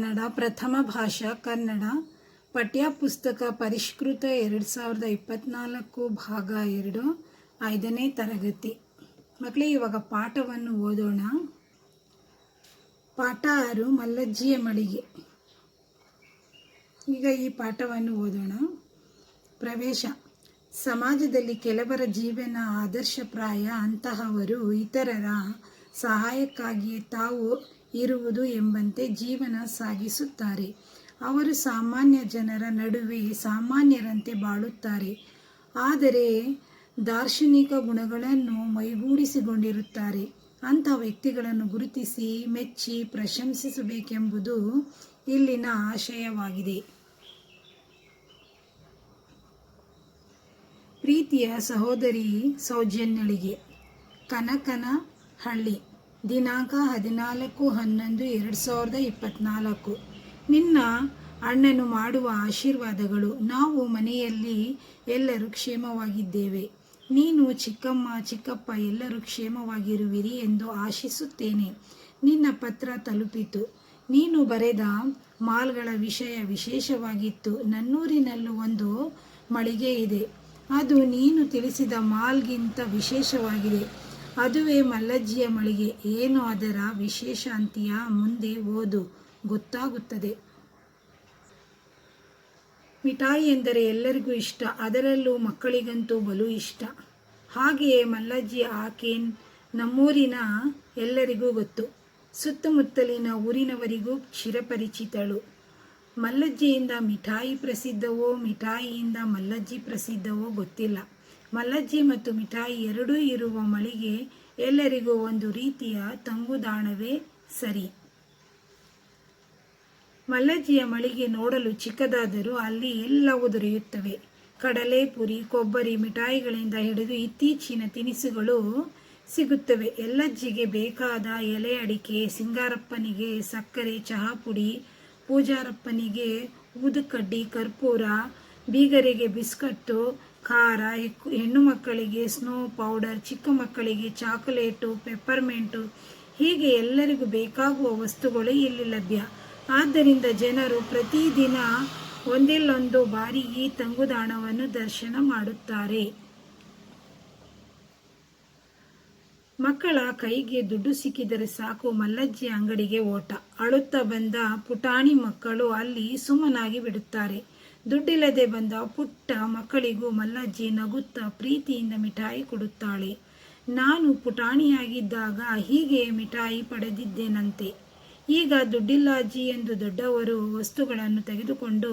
ಕನ್ನಡ, ಪ್ರಥಮ ಭಾಷಾ ಕನ್ನಡ ಪಠ್ಯಪುಸ್ತಕ ಪರಿಷ್ಕೃತ ಎರಡು ಸಾವಿರದ ಇಪ್ಪತ್ತ್ನಾಲ್ಕು ಭಾಗ ಎರಡು, ಐದನೇ ತರಗತಿ. ಮಕ್ಕಳೇ ಇವಾಗ ಪಾಠವನ್ನು ಓದೋಣ. ಪಾಠ ಆರು, ಮಲ್ಲಜ್ಜಿಯ ಮಳಿಗೆ. ಈಗ ಈ ಪಾಠವನ್ನು ಓದೋಣ. ಪ್ರವೇಶ. ಸಮಾಜದಲ್ಲಿ ಕೆಲವರ ಜೀವನ ಆದರ್ಶಪ್ರಾಯ ಅಂತಹವರು ಇತರರ ಸಹಾಯಕ್ಕಾಗಿಯೇ ತಾವು ಇರುವುದು ಎಂಬಂತೆ ಜೀವನ ಸಾಗಿಸುತ್ತಾರೆ. ಅವರು ಸಾಮಾನ್ಯ ಜನರ ನಡುವೆ ಸಾಮಾನ್ಯರಂತೆ ಬಾಳುತ್ತಾರೆ. ಆದರೆ ದಾರ್ಶನಿಕ ಗುಣಗಳನ್ನು ಮೈಗೂಡಿಸಿಕೊಂಡಿರುತ್ತಾರೆ. ಅಂಥ ವ್ಯಕ್ತಿಗಳನ್ನು ಗುರುತಿಸಿ, ಮೆಚ್ಚಿ, ಪ್ರಶಂಸಿಸಬೇಕೆಂಬುದು ಇಲ್ಲಿನ ಆಶಯವಾಗಿದೆ. ಪ್ರೀತಿಯ ಸಹೋದರಿ ಸೌಜನ್ಯಳಿಗೆ ಕನಕನ ಹಳ್ಳಿ ದಿನಾಂಕ ಹದಿನಾಲ್ಕು ಹನ್ನೊಂದು ಎರಡು ಸಾವಿರದ ಇಪ್ಪತ್ತ್ನಾಲ್ಕು ನಿನ್ನ ಅಣ್ಣನು ಮಾಡುವ ಆಶೀರ್ವಾದಗಳು. ನಾವು ಮನೆಯಲ್ಲಿ ಎಲ್ಲರೂ ಕ್ಷೇಮವಾಗಿದ್ದೇವೆ. ನೀನು ಚಿಕ್ಕಮ್ಮ, ಚಿಕ್ಕಪ್ಪ ಎಲ್ಲರೂ ಕ್ಷೇಮವಾಗಿರುವಿರಿ ಎಂದು ಆಶಿಸುತ್ತೇನೆ. ನಿನ್ನ ಪತ್ರ ತಲುಪಿತು. ನೀನು ಬರೆದ ಮಾಲ್ಗಳ ವಿಷಯ ವಿಶೇಷವಾಗಿತ್ತು. ನನ್ನೂರಿನಲ್ಲೂ ಒಂದು ಮಳಿಗೆ ಇದೆ. ಅದು ನೀನು ತಿಳಿಸಿದ ಮಾಲ್ಗಿಂತ ವಿಶೇಷವಾಗಿದೆ. ಅದುವೇ ಮಲ್ಲಜ್ಜಿಯ ಮಳಿಗೆ. ಏನು ಅದರ ವಿಶೇಷ ಅಂತೀಯ? ಮುಂದೆ ಓದು. ಗೊತ್ತಾಗುತ್ತದೆ. ಮಿಠಾಯಿ ಎಂದರೆ ಎಲ್ಲರಿಗೂ ಇಷ್ಟ. ಅದರಲ್ಲೂ ಮಕ್ಕಳಿಗಂತೂ ಬಲು ಇಷ್ಟ. ಹಾಗೆಯೇ ಮಲ್ಲಜ್ಜಿ ಆಕೇನ್ ನಮ್ಮೂರಿನ ಎಲ್ಲರಿಗೂ ಗೊತ್ತು. ಸುತ್ತಮುತ್ತಲಿನ ಊರಿನವರಿಗೂ ಚಿರಪರಿಚಿತಳು. ಮಲ್ಲಜ್ಜಿಯಿಂದ ಮಿಠಾಯಿ ಪ್ರಸಿದ್ಧವೋ, ಮಿಠಾಯಿಯಿಂದ ಮಲ್ಲಜ್ಜಿ ಪ್ರಸಿದ್ಧವೋ ಗೊತ್ತಿಲ್ಲ. ಮಲ್ಲಜ್ಜಿ ಮತ್ತು ಮಿಠಾಯಿ ಎರಡೂ ಇರುವ ಮಳಿಗೆ ಎಲ್ಲರಿಗೂ ಒಂದು ರೀತಿಯ ತಂಗುದಾಣವೇ ಸರಿ. ಮಲ್ಲಜ್ಜಿಯ ಮಳಿಗೆ ನೋಡಲು ಚಿಕ್ಕದಾದರೂ ಅಲ್ಲಿ ಎಲ್ಲವೂ ದೊರೆಯುತ್ತವೆ. ಕಡಲೆ, ಪುರಿ, ಕೊಬ್ಬರಿ, ಮಿಠಾಯಿಗಳಿಂದ ಹಿಡಿದು ಇತ್ತೀಚಿನ ತಿನಿಸುಗಳು ಸಿಗುತ್ತವೆ. ಎಲ್ಲಜ್ಜಿಗೆ ಬೇಕಾದ ಎಲೆ ಅಡಿಕೆ, ಸಿಂಗಾರಪ್ಪನಿಗೆ ಸಕ್ಕರೆ ಚಹಾ ಪುಡಿ ಪೂಜಾರಪ್ಪನಿಗೆ ಊದುಕಡ್ಡಿ ಕರ್ಪೂರ, ಬೀಗರಿಗೆ ಬಿಸ್ಕಟ್ಟು ಖಾರ ಹೆಣ್ಣು ಮಕ್ಕಳಿಗೆ ಸ್ನೋ ಪೌಡರ್ ಚಿಕ್ಕ ಮಕ್ಕಳಿಗೆ ಚಾಕೊಲೇಟು ಪೆಪ್ಪರ್ಮೆಂಟು ಹೀಗೆ ಎಲ್ಲರಿಗೂ ಬೇಕಾಗುವ ವಸ್ತುಗಳು ಇಲ್ಲಿ ಲಭ್ಯ. ಆದ್ದರಿಂದ ಜನರು ಪ್ರತಿದಿನ ಒಂದಿಲ್ಲೊಂದು ಬಾರಿ ಈ ತಂಗುದಾಣವನ್ನು ದರ್ಶನ ಮಾಡುತ್ತಾರೆ. ಮಕ್ಕಳ ಕೈಗೆ ದುಡ್ಡು ಸಿಕ್ಕಿದರೆ ಸಾಕು, ಮಲ್ಲಜ್ಜಿ ಅಂಗಡಿಗೆ ಓಟ. ಅಳುತ್ತಾ ಬಂದ ಪುಟಾಣಿ ಮಕ್ಕಳು ಅಲ್ಲಿ ಸುಮ್ಮನಾಗಿ ಬಿಡುತ್ತಾರೆ. ದುಡ್ಡಿಲ್ಲದೆ ಬಂದ ಪುಟ್ಟ ಮಕ್ಕಳಿಗೂ ಮಲ್ಲಜ್ಜಿ ನಗುತ್ತಾ ಪ್ರೀತಿಯಿಂದ ಮಿಠಾಯಿ ಕೊಡುತ್ತಾಳೆ. ನಾನು ಪುಟಾಣಿಯಾಗಿದ್ದಾಗ ಹೀಗೆ ಮಿಠಾಯಿ ಪಡೆದಿದ್ದೇನಂತೆ. ಈಗ ದುಡ್ಡಿಲ್ಲಾಜಿ ಎಂದು ದೊಡ್ಡವರು ವಸ್ತುಗಳನ್ನು ತೆಗೆದುಕೊಂಡು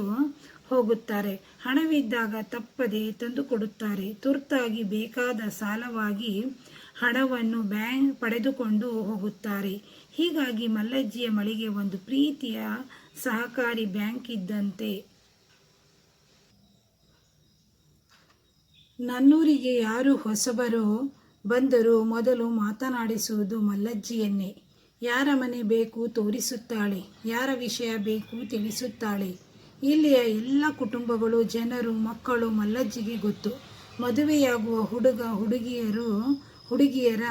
ಹೋಗುತ್ತಾರೆ. ಹಣವಿದ್ದಾಗ ತಪ್ಪದೆ ತಂದುಕೊಡುತ್ತಾರೆ ತುರ್ತಾಗಿ ಬೇಕಾದ ಸಾಲವಾಗಿ ಹಣವನ್ನು ಬ್ಯಾಂಕ್ ಪಡೆದುಕೊಂಡು ಹೋಗುತ್ತಾರೆ. ಹೀಗಾಗಿ ಮಲ್ಲಜ್ಜಿಯ ಮಳಿಗೆ ಒಂದು ಪ್ರೀತಿಯ ಸಹಕಾರಿ ಬ್ಯಾಂಕ್ ಇದ್ದಂತೆ. ನನ್ನೂರಿಗೆ ಯಾರು ಹೊಸಬರು ಬಂದರೂ ಮೊದಲು ಮಾತನಾಡಿಸುವುದು ಮಲ್ಲಜ್ಜಿಯನ್ನೇ. ಯಾರ ಮನೆ ಬೇಕು ತೋರಿಸುತ್ತಾಳೆ, ಯಾರ ವಿಷಯ ಬೇಕು ತಿಳಿಸುತ್ತಾಳೆ. ಇಲ್ಲಿಯ ಎಲ್ಲ ಕುಟುಂಬಗಳು, ಜನರು, ಮಕ್ಕಳು ಮಲ್ಲಜ್ಜಿಗೆ ಗೊತ್ತು. ಮದುವೆಯಾಗುವ ಹುಡುಗ ಹುಡುಗಿಯರು, ಹುಡುಗಿಯರ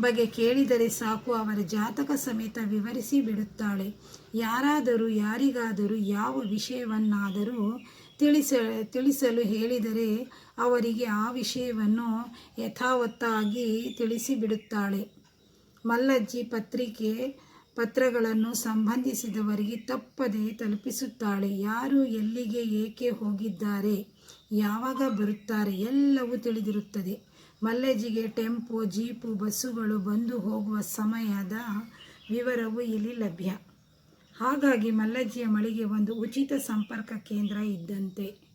ಬಗ್ಗೆ ಕೇಳಿದರೆ ಸಾಕು, ಅವರ ಜಾತಕ ಸಮೇತ ವಿವರಿಸಿ ಬಿಡುತ್ತಾಳೆ. ಯಾರಾದರೂ, ಯಾರಿಗಾದರೂ ಯಾವ ವಿಷಯವನ್ನಾದರೂ ತಿಳಿಸ, ತಿಳಿಸಲು ಹೇಳಿದರೆ ಅವರಿಗೆ ಆ ವಿಷಯವನ್ನು ಯಥಾವತ್ತಾಗಿ ತಿಳಿಸಿಬಿಡುತ್ತಾಳೆ. ಮಲ್ಲಜ್ಜಿ ಪತ್ರಿಕೆ ಪತ್ರಗಳನ್ನು ಸಂಬಂಧಿಸಿದವರಿಗೆ ತಪ್ಪದೇ ತಲುಪಿಸುತ್ತಾಳೆ. ಯಾರು ಎಲ್ಲಿಗೆ ಏಕೆ ಹೋಗಿದ್ದಾರೆ, ಯಾವಾಗ ಬರುತ್ತಾರೆ ಎಲ್ಲವೂ ತಿಳಿದಿರುತ್ತದೆ. ಮಲ್ಲಜ್ಜಿಗೆ ಟೆಂಪೋ, ಜೀಪು, ಬಸ್ಸುಗಳು ಬಂದು ಹೋಗುವ ಸಮಯದ ವಿವರವೂ ಇಲ್ಲಿ ಲಭ್ಯ. ಹಾಗಾಗಿ ಮಲ್ಲಜ್ಜಿಯ ಮಳಿಗೆ ಒಂದು ಉಚಿತ ಸಂಪರ್ಕ ಕೇಂದ್ರ ಇದ್ದಂತೆ.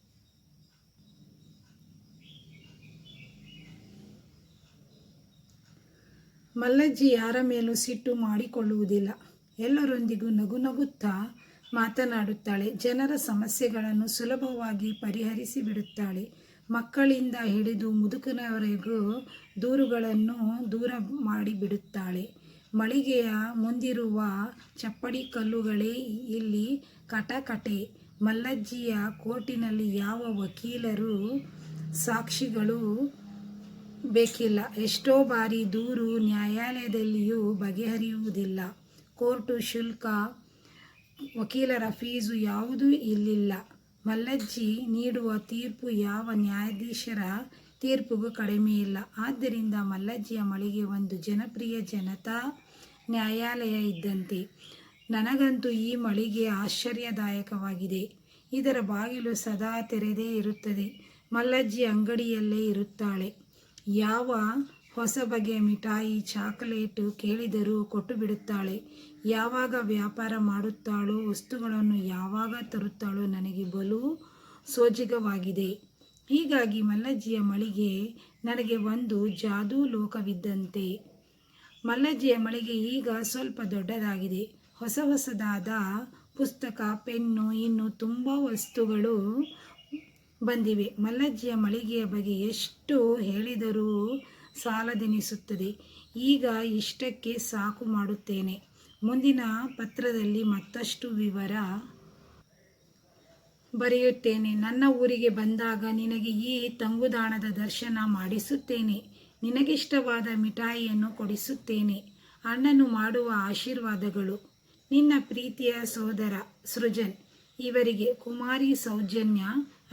ಮಲ್ಲಜ್ಜಿ ಯಾರ ಮೇಲೂ ಸಿಟ್ಟು ಮಾಡಿಕೊಳ್ಳುವುದಿಲ್ಲ. ಎಲ್ಲರೊಂದಿಗೂ ನಗು ನಗುತ್ತಾ ಮಾತನಾಡುತ್ತಾಳೆ. ಜನರ ಸಮಸ್ಯೆಗಳನ್ನು ಸುಲಭವಾಗಿ ಪರಿಹರಿಸಿ ಬಿಡುತ್ತಾಳೆ. ಮಕ್ಕಳಿಂದ ಹಿಡಿದು ಮುದುಕನವರೆಗೂ ದೂರುಗಳನ್ನು ದೂರ ಮಾಡಿಬಿಡುತ್ತಾಳೆ. ಮಳಿಗೆಯ ಮುಂದಿರುವ ಚಪ್ಪಡಿ ಕಲ್ಲುಗಳೇ ಇಲ್ಲಿ ಕಟಕಟೆ. ಮಲ್ಲಜ್ಜಿಯ ಕೋರ್ಟಿನಲ್ಲಿ ಯಾವ ವಕೀಲರು ಸಾಕ್ಷಿಗಳು ಬೇಕಿಲ್ಲ. ಎಷ್ಟೋ ಬಾರಿ ದೂರು ನ್ಯಾಯಾಲಯದಲ್ಲಿಯೂ ಬಗೆಹರಿಯುವುದಿಲ್ಲ. ಕೋರ್ಟು ಶುಲ್ಕ, ವಕೀಲರ ಫೀಸು ಯಾವುದೂ ಇಲ್ಲಿಲ್ಲ. ಮಲ್ಲಜ್ಜಿ ನೀಡುವ ತೀರ್ಪು ಯಾವ ನ್ಯಾಯಾಧೀಶರ ತೀರ್ಪಿಗೂ ಕಡಿಮೆ ಇಲ್ಲ. ಆದ್ದರಿಂದ ಮಲ್ಲಜ್ಜಿಯ ಮಳಿಗೆ ಒಂದು ಜನಪ್ರಿಯ ಜನತಾ ನ್ಯಾಯಾಲಯ ಇದ್ದಂತೆ ನನಗಂತೂ ಈ ಮಳಿಗೆ ಆಶ್ಚರ್ಯದಾಯಕವಾಗಿದೆ. ಇದರ ಬಾಗಿಲು ಸದಾ ತೆರೆದೇ ಇರುತ್ತದೆ. ಮಲ್ಲಜ್ಜಿ ಅಂಗಡಿಯಲ್ಲೇ ಇರುತ್ತಾಳೆ. ಯಾವ ಹೊಸ ಬಗೆಯ ಮಿಠಾಯಿ, ಚಾಕಲೇಟು ಕೇಳಿದರೂ ಕೊಟ್ಟು ಬಿಡುತ್ತಾಳೆ ಯಾವಾಗ ವ್ಯಾಪಾರ ಮಾಡುತ್ತಾಳೋ, ವಸ್ತುಗಳನ್ನು ಯಾವಾಗ ತರುತ್ತಾಳೋ ನನಗೆ ಬಲು ಸೋಜಿಗವಾಗಿದೆ. ಹೀಗಾಗಿ ಮಲ್ಲಜ್ಜಿಯ ಮಳಿಗೆ ನನಗೆ ಒಂದು ಜಾದೂ ಲೋಕವಿದ್ದಂತೆ. ಮಲ್ಲಜ್ಜಿಯ ಮಳಿಗೆ ಈಗ ಸ್ವಲ್ಪ ದೊಡ್ಡದಾಗಿದೆ. ಹೊಸ ಹೊಸದಾದ ಪುಸ್ತಕ, ಪೆನ್ನು, ಇನ್ನು ತುಂಬ ವಸ್ತುಗಳು ಬಂದಿವೆ. ಮಲ್ಲಜ್ಜಿಯ ಮಳಿಗೆಯ ಬಗ್ಗೆ ಎಷ್ಟು ಹೇಳಿದರೂ ಸಾಲದೆನಿಸುತ್ತದೆ. ಈಗ ಇಷ್ಟಕ್ಕೆ ಸಾಕು ಮಾಡುತ್ತೇನೆ. ಮುಂದಿನ ಪತ್ರದಲ್ಲಿ ಮತ್ತಷ್ಟು ವಿವರ ಬರೆಯುತ್ತೇನೆ. ನನ್ನ ಊರಿಗೆ ಬಂದಾಗ ನಿನಗೆ ಈ ತಂಗುದಾಣದ ದರ್ಶನ ಮಾಡಿಸುತ್ತೇನೆ. ನಿನಗಿಷ್ಟವಾದ ಮಿಠಾಯಿಯನ್ನು ಕೊಡಿಸುತ್ತೇನೆ. ಅಣ್ಣನು ಮಾಡುವ ಆಶೀರ್ವಾದಗಳು. ನಿನ್ನ ಪ್ರೀತಿಯ ಸೋದರ ಸೃಜನ್, ಇವರಿಗೆ ಕುಮಾರಿ ಸೌಜನ್ಯ,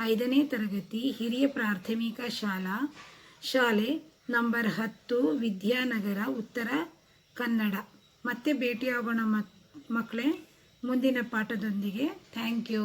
ಐದನೇ ತರಗತಿ, ಹಿರಿಯ ಪ್ರಾಥಮಿಕ ಶಾಲಾ, ಶಾಲೆ ನಂಬರ್ ಹತ್ತು, ವಿದ್ಯಾನಗರ, ಉತ್ತರ ಕನ್ನಡ. ಮತ್ತೆ ಭೇಟಿಯಾಗೋಣ ಮಕ್ ಮಕ್ಕಳೇ ಮುಂದಿನ ಪಾಠದೊಂದಿಗೆ. Thank you.